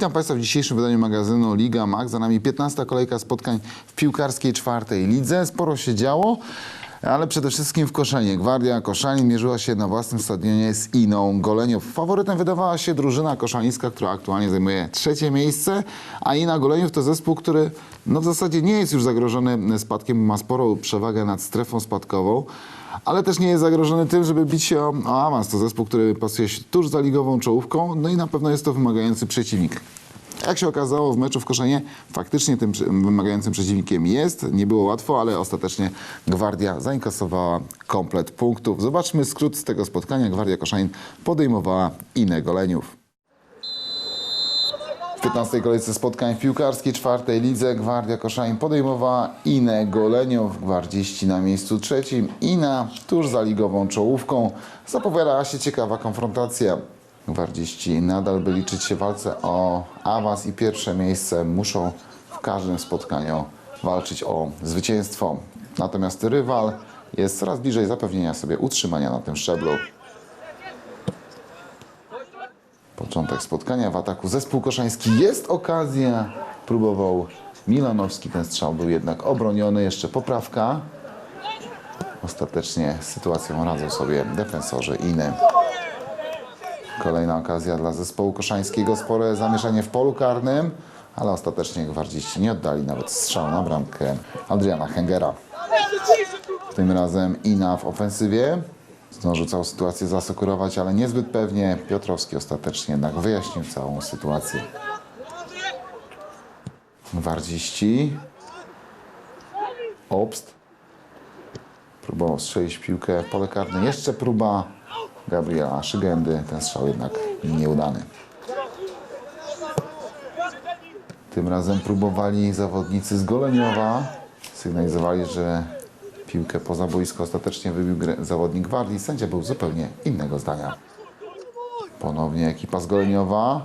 Witam Państwa w dzisiejszym wydaniu magazynu Liga Max. Za nami 15 kolejka spotkań w piłkarskiej czwartej lidze. Sporo się działo, ale przede wszystkim w Koszenie. Gwardia Koszalin mierzyła się na własnym stadionie z Iną Goleniów. Faworytem wydawała się drużyna koszalińska, która aktualnie zajmuje trzecie miejsce, a Ina Goleniów to zespół, który no w zasadzie nie jest już zagrożony spadkiem, ma sporą przewagę nad strefą spadkową. Ale też nie jest zagrożony tym, żeby bić się o, o awans. To zespół, który pasuje się tuż za ligową czołówką, no i na pewno jest to wymagający przeciwnik. Jak się okazało w meczu w Koszenie, faktycznie tym wymagającym przeciwnikiem jest. Nie było łatwo, ale ostatecznie Gwardia zainkasowała komplet punktów. Zobaczmy skrót z tego spotkania. Gwardia Koszalin podejmowała Inę Goleniów. W 15 kolejce spotkań w piłkarskiej czwartej lidze Gwardia Koszalin podejmowała Inę Goleniów. Gwardziści na miejscu trzecim. Ina tuż za ligową czołówką. Zapowiadała się ciekawa konfrontacja. Gwardziści nadal by liczyć się w walce o awans i pierwsze miejsce. Muszą w każdym spotkaniu walczyć o zwycięstwo. Natomiast rywal jest coraz bliżej zapewnienia sobie utrzymania na tym szczeblu. Początek spotkania w ataku zespół koszański. Jest okazja. Próbował Milanowski. Ten strzał był jednak obroniony. Jeszcze poprawka. Ostatecznie z sytuacją radzą sobie defensorzy Iny. Kolejna okazja dla zespołu koszańskiego. Spore zamieszanie w polu karnym, ale ostatecznie gwardziści nie oddali nawet strzału na bramkę Adriana Hengera. Tym razem Ina w ofensywie. Zdążył całą sytuację zasekurować, ale niezbyt pewnie. Piotrowski ostatecznie jednak wyjaśnił całą sytuację. Gwardziści. Obst. Próbował strzelić piłkę w pole karne. Jeszcze próba Gabriela Szygendy. Ten strzał jednak nieudany. Tym razem próbowali zawodnicy z Goleniowa. Sygnalizowali, że piłkę poza boisko ostatecznie wybił zawodnik Gwardii. Sędzia był zupełnie innego zdania. Ponownie ekipa z Goleniowa.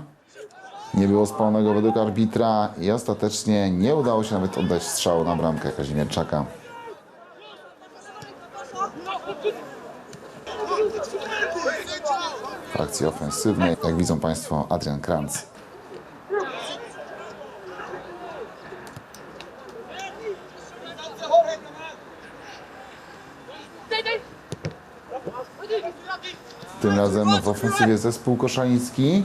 Nie było spalonego według arbitra i ostatecznie nie udało się nawet oddać strzału na bramkę Kazimierczaka. W akcji ofensywnej, jak widzą Państwo, Adrian Kranz. Tym razem w ofensywie zespół koszaliński.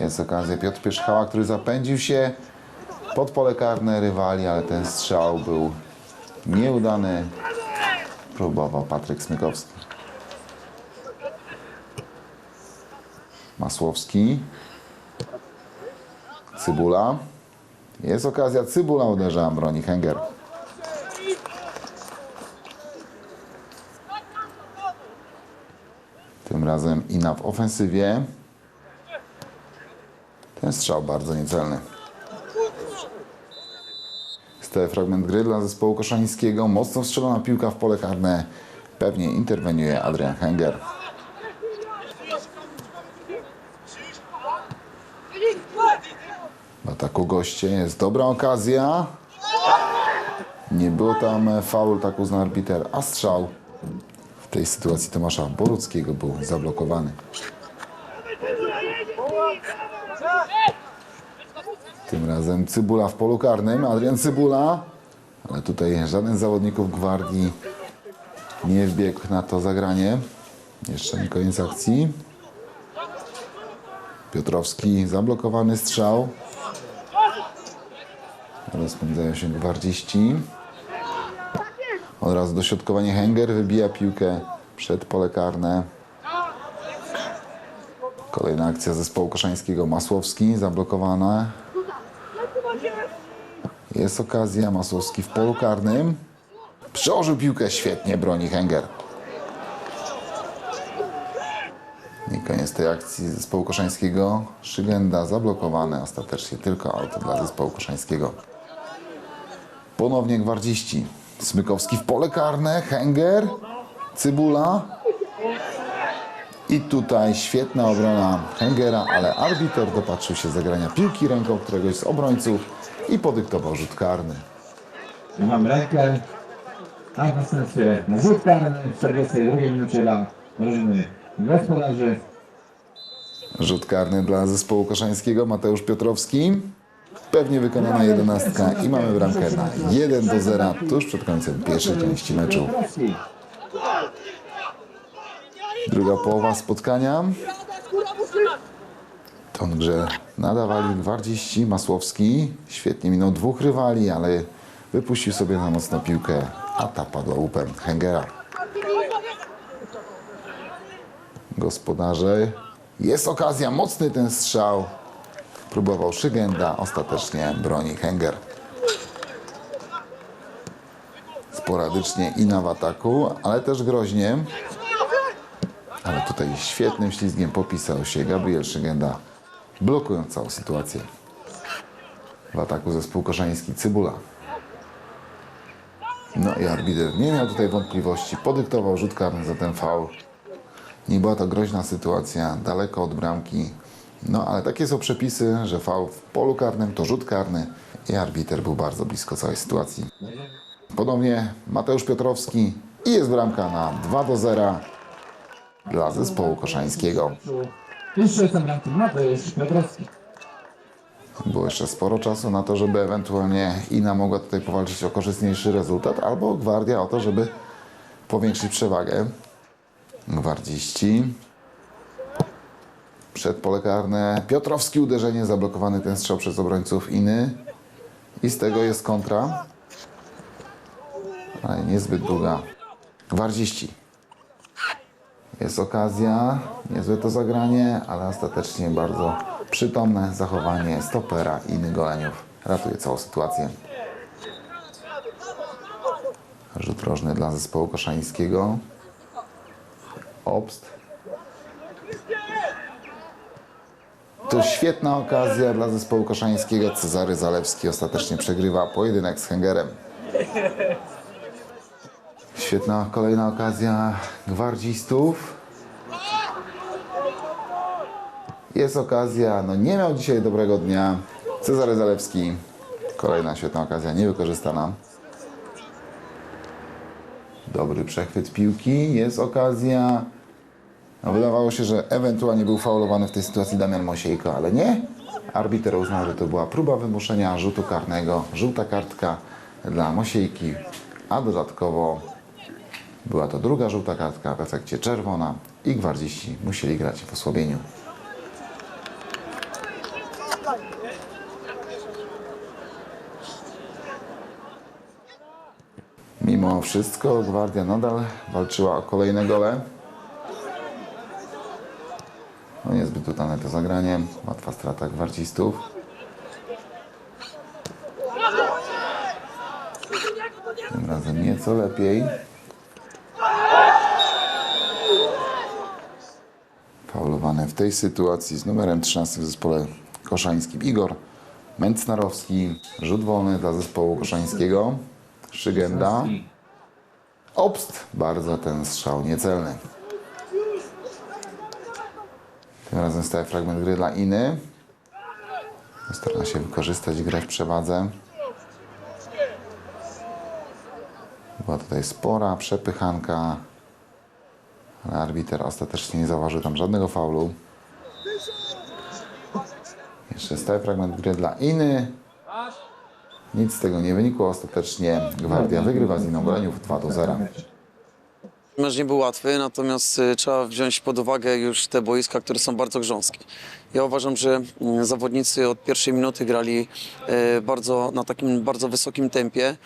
Jest okazja Piotr Pierzchała, który zapędził się pod pole karne rywali, ale ten strzał był nieudany. Próbował Patryk Smykowski. Masłowski. Cybula. Jest okazja, Cybula uderza, broni Henger. Tym razem Ina w ofensywie. Ten strzał bardzo niecelny. Stały fragment gry dla zespołu koszańskiego. Mocno strzelona piłka w pole karne. Pewnie interweniuje Adrian Henger. W ataku goście jest dobra okazja. Nie było tam faul, tak uznał arbiter, a strzał w tej sytuacji Tomasza Boruckiego był zablokowany. Tym razem Cybula w polu karnym. Adrian Cybula. Ale tutaj żaden z zawodników Gwardii nie wbiegł na to zagranie. Jeszcze nie koniec akcji. Piotrowski zablokowany strzał. Rozpędzają się gwardziści. Od razu dośrodkowanie Henger wybija piłkę przed pole karne. Kolejna akcja zespołu koszańskiego. Masłowski zablokowana. Jest okazja. Masłowski w polu karnym. Przełożył piłkę. Świetnie broni Henger. I koniec tej akcji zespołu koszańskiego. Szygenda zablokowany. Ostatecznie tylko auto dla zespołu koszańskiego. Ponownie gwardziści. Smykowski w pole karne. Henger. Cybula. I tutaj świetna obrona Hengera, ale arbiter dopatrzył się zagrania piłki ręką któregoś z obrońców i podyktował rzut karny. Mam rękę, a w następstwie na rzut karny w 42 minucie dla drużyny gospodarzy. Rzut karny dla zespołu koszańskiego. Mateusz Piotrowski. Pewnie wykonana jedenastka i mamy bramkę na 1 do 0 tuż przed końcem pierwszej części meczu. Druga połowa spotkania. Ton grze nadawali gwardziści. Masłowski świetnie minął dwóch rywali, ale wypuścił sobie na mocno piłkę, a ta padła łupem Hengera. Gospodarze. Jest okazja, mocny ten strzał. Próbował Szygenda, ostatecznie broni Henger. Sporadycznie Ina w ataku, ale też groźnie. Ale tutaj świetnym ślizgiem popisał się Gabriel Szygenda, blokując całą sytuację. W ataku zespół koszański Cybula. No i arbiter nie miał tutaj wątpliwości, podyktował rzut karny za ten faul. Nie była to groźna sytuacja, daleko od bramki. No ale takie są przepisy, że faul w polu karnym to rzut karny i arbiter był bardzo blisko całej sytuacji. Ponownie Mateusz Piotrowski i jest bramka na 2 do 0 dla zespołu koszańskiego. Jeszcze jestem bramki Mateusz Piotrowski. Było jeszcze sporo czasu na to, żeby ewentualnie Ina mogła tutaj powalczyć o korzystniejszy rezultat, albo Gwardia o to, żeby powiększyć przewagę. Gwardziści. Przed karne. Piotrowski uderzenie, zablokowany ten strzał przez obrońców Iny. I z tego jest kontra. Ale niezbyt długa. Gwardziści. Jest okazja, niezłe to zagranie, ale ostatecznie bardzo przytomne zachowanie stopera i innych goleniów ratuje całą sytuację. Rzut rożny dla zespołu koszańskiego. Obst. To świetna okazja dla zespołu koszańskiego. Cezary Zalewski ostatecznie przegrywa pojedynek z Hengerem. Świetna kolejna okazja gwardzistów. Jest okazja, no nie miał dzisiaj dobrego dnia. Cezary Zalewski. Kolejna świetna okazja, niewykorzystana. Dobry przechwyt piłki, jest okazja. No, wydawało się, że ewentualnie był faulowany w tej sytuacji Damian Mosiejko, ale nie. Arbiter uznał, że to była próba wymuszenia rzutu karnego. Żółta kartka dla Mosiejki, a dodatkowo była to druga żółta kartka, w efekcie czerwona i gwardziści musieli grać w osłabieniu. Mimo wszystko Gwardia nadal walczyła o kolejne gole. No niezbyt udane to zagranie. Łatwa strata gwardzistów. Tym razem nieco lepiej. Faulowany w tej sytuacji z numerem 13 w zespole koszańskim Igor Mencnarowski. Rzut wolny dla zespołu koszańskiego. Szygenda. Obst. Bardzo ten strzał niecelny. Tym razem staje fragment gry dla Iny. Stara się wykorzystać grę w przewadze. Była tutaj spora przepychanka, ale arbiter ostatecznie nie zauważył tam żadnego faulu. Jeszcze stały fragment gry dla Iny. Nic z tego nie wynikło. Ostatecznie Gwardia wygrywa z Iną Goleniów 2 do 0. Mecz nie był łatwy, natomiast y, trzeba wziąć pod uwagę już te boiska, które są bardzo grząskie. Ja uważam, że mm, zawodnicy od pierwszej minuty grali e, bardzo, na takim bardzo wysokim tempie.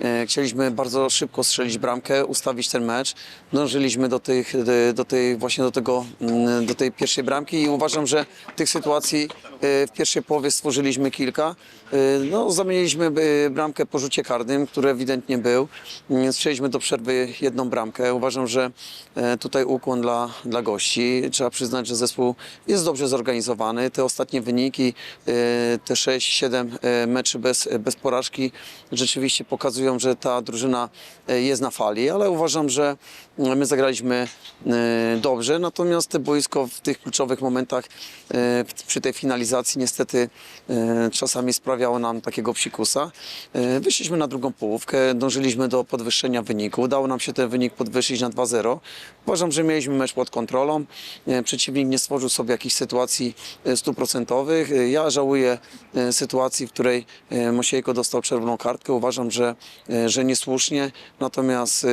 E, Chcieliśmy bardzo szybko strzelić bramkę, ustawić ten mecz. Dążyliśmy do, tych, do- tej, właśnie do, tego, mm, do tej pierwszej bramki i uważam, że tych sytuacji e, w pierwszej połowie stworzyliśmy kilka. No, zamieniliśmy bramkę po rzucie karnym, który ewidentnie był. Mm, Strzeliśmy do przerwy jedną bramkę. Uważam, że tutaj ukłon dla, dla gości. Trzeba przyznać, że zespół jest dobrze zorganizowany. Te ostatnie wyniki, e, te 6-7 e, meczy bez, bez porażki rzeczywiście pokazują, że ta drużyna e, jest na fali, ale uważam, że my zagraliśmy dobrze, natomiast boisko w tych kluczowych momentach przy tej finalizacji niestety czasami sprawiało nam takiego psikusa. Wyszliśmy na drugą połówkę, dążyliśmy do podwyższenia wyniku. Udało nam się ten wynik podwyższyć na na 2-0. Uważam, że mieliśmy mecz pod kontrolą. Przeciwnik nie stworzył sobie jakichś sytuacji stuprocentowych. E, Ja żałuję e, sytuacji, w której e, Mosiejko dostał czerwoną kartkę. Uważam, że, e, że niesłusznie. Natomiast e,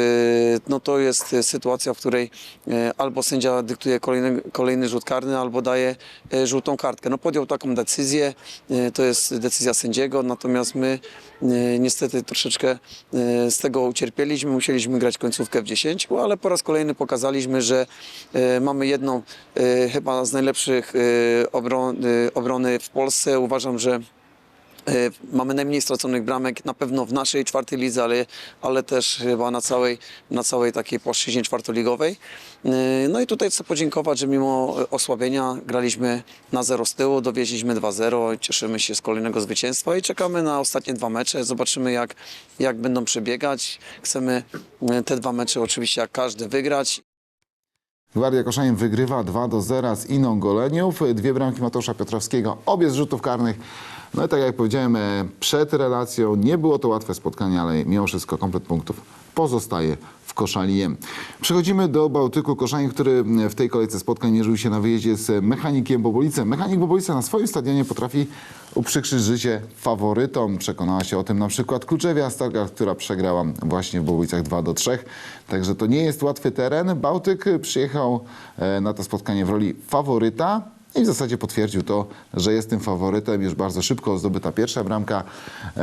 no to jest e, sytuacja, w której e, albo sędzia dyktuje kolejny, kolejny rzut karny, albo daje e, żółtą kartkę. No podjął taką decyzję. E, To jest decyzja sędziego. Natomiast my e, niestety troszeczkę e, z tego ucierpieliśmy. Musieliśmy grać końcówkę w 10, ale po raz kolejny pokazaliśmy, że e, mamy jedną e, chyba z najlepszych obron, e, obrony w Polsce. Uważam, że E, Mamy najmniej straconych bramek, na pewno w naszej czwartej lidze, ale, ale też chyba na całej, na całej takiej płaszczyźnie czwartoligowej. E, No i tutaj chcę podziękować, że mimo osłabienia graliśmy na zero z tyłu, dowieźliśmy 2-0, cieszymy się z kolejnego zwycięstwa i czekamy na ostatnie dwa mecze. Zobaczymy jak, jak będą przebiegać. Chcemy e, te dwa mecze oczywiście jak każdy wygrać. Gwardia Koszalin wygrywa 2 do 0 z Iną Goleniów. Dwie bramki Mateusza Piotrowskiego, obie z rzutów karnych. No i tak jak powiedziałem e, przed relacją, nie było to łatwe spotkanie, ale mimo wszystko komplet punktów pozostaje w Koszalinie. Przechodzimy do Bałtyku Koszalin, który w tej kolejce spotkań mierzył się na wyjeździe z Mechanikiem Bobolicem. Mechanik Bobolice na swoim stadionie potrafi uprzykrzyć życie faworytom. Przekonała się o tym na przykład Kluczewia która przegrała właśnie w Bobolicach 2 do 3. Także to nie jest łatwy teren. Bałtyk przyjechał e, na to spotkanie w roli faworyta. I w zasadzie potwierdził to, że jest tym faworytem. Już bardzo szybko zdobyta pierwsza bramka e,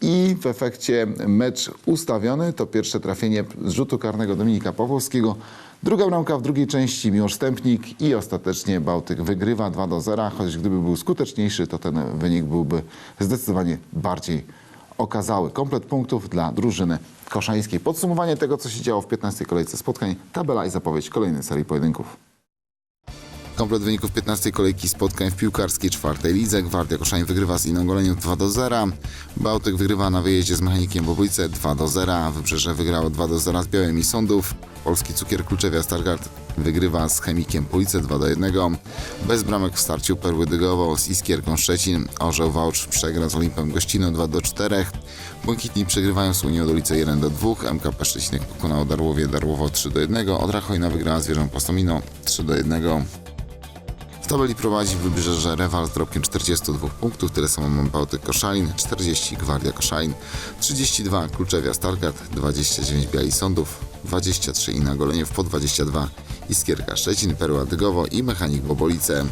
i w efekcie mecz ustawiony. To pierwsze trafienie z rzutu karnego Dominika Pawłowskiego. Druga bramka w drugiej części Miłosz Stępnik i ostatecznie Bałtyk wygrywa 2 do 0. Choć gdyby był skuteczniejszy, to ten wynik byłby zdecydowanie bardziej okazały. Komplet punktów dla drużyny koszańskiej. Podsumowanie tego, co się działo w 15 kolejce spotkań, tabela i zapowiedź kolejnej serii pojedynków. Komplet wyników 15 kolejki spotkań w piłkarskiej czwartej lidze. Gwardia Koszalin wygrywa z Iną Golenią 2 do 0. Bałtyk wygrywa na wyjeździe z Mechanikiem Bobolice 2 do 0. Wybrzeże wygrało 2 do 0 z Białymi Sądów. Polski Cukier Kluczewia Stargard wygrywa z Chemikiem Police 2 do 1. Bez bramek w starciu Perły Dygowo z Iskierką Szczecin. Orzeł Wałcz przegra z Olimpem Gościno 2 do 4. Błękitni przegrywają z Unią Dolice 1 do 2. MKP Szczecinek pokonał Darłowie Darłowo 3 do 1. Odra Hojna wygrała z Wieżą Postomino 3 do 1. W tabeli prowadzi Wybrzeże Rewal z dorobkiem 42 punktów, tyle samo Bałtyk Koszalin, 40 Gwardia Koszalin, 32 Kluczewia Stargard, 29 Biali Sądów, 23 Inna Goleniew, po 22 Iskierka Szczecin, Perła Dygowo i Mechanik Bobolice.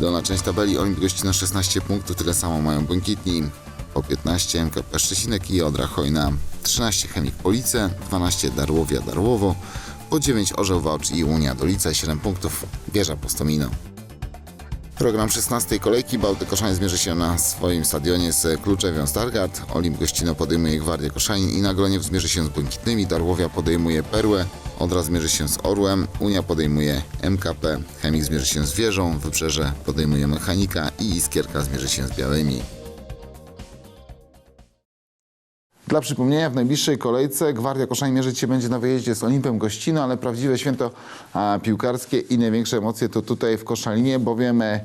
Dolna część tabeli Olimp Gościna 16 punktów, tyle samo mają Błękitni, po 15 MKP Szczecinek i Odra Hojna, 13 Chemik Police, 12 Darłowia Darłowo, po 9 Orzeł Wałcz i Unia Dolica, 7 punktów Wieża Postomino. Program 16 kolejki Koszalin zmierzy się na swoim stadionie z Kluczewią Stargard. Olimp Gościno podejmuje Gwardię Koszalin i na Groniew zmierzy się z Błękitnymi. Darłowia podejmuje Perłę. Odra zmierzy się z Orłem. Unia podejmuje MKP. Chemik zmierzy się z Wieżą. Wybrzeże podejmuje Mechanika i Iskierka zmierzy się z Białymi. Dla przypomnienia, w najbliższej kolejce Gwardia Koszalin mierzyć się będzie na wyjeździe z Olimpem Gościno, ale prawdziwe święto piłkarskie i największe emocje to tutaj w Koszalinie, bowiem e,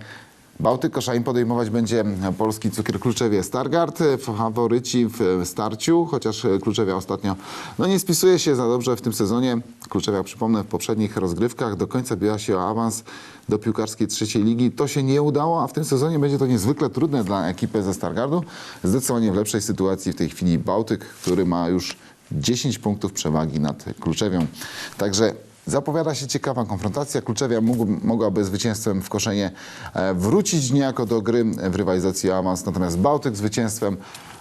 Bałtyk Koszalin podejmować będzie polski cukier Kluczewie Stargard, faworyci w starciu, chociaż Kluczewia ostatnio no nie spisuje się za dobrze w tym sezonie. Kluczewia, przypomnę, w poprzednich rozgrywkach do końca biła się o awans do piłkarskiej trzeciej ligi. To się nie udało, a w tym sezonie będzie to niezwykle trudne dla ekipy ze Stargardu. Zdecydowanie w lepszej sytuacji w tej chwili Bałtyk, który ma już 10 punktów przewagi nad Kluczewią. Także Zapowiada się ciekawa konfrontacja. Kluczewia mógł, mogłaby zwycięstwem w koszenie e, wrócić niejako do gry w rywalizacji awans, natomiast Bałtyk zwycięstwem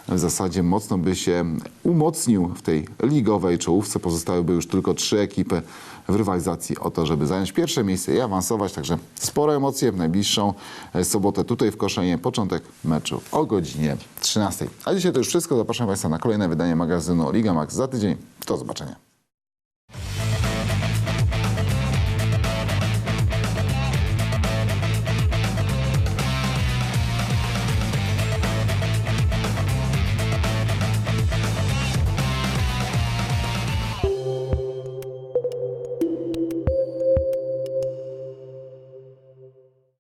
w zasadzie mocno by się umocnił w tej ligowej czołówce. Pozostałyby już tylko trzy ekipy w rywalizacji o to, żeby zająć pierwsze miejsce i awansować. Także spore emocje w najbliższą e, sobotę tutaj w Koszenie. Początek meczu o godzinie 13. A dzisiaj to już wszystko. Zapraszam Państwa na kolejne wydanie magazynu Liga Max za tydzień. Do zobaczenia.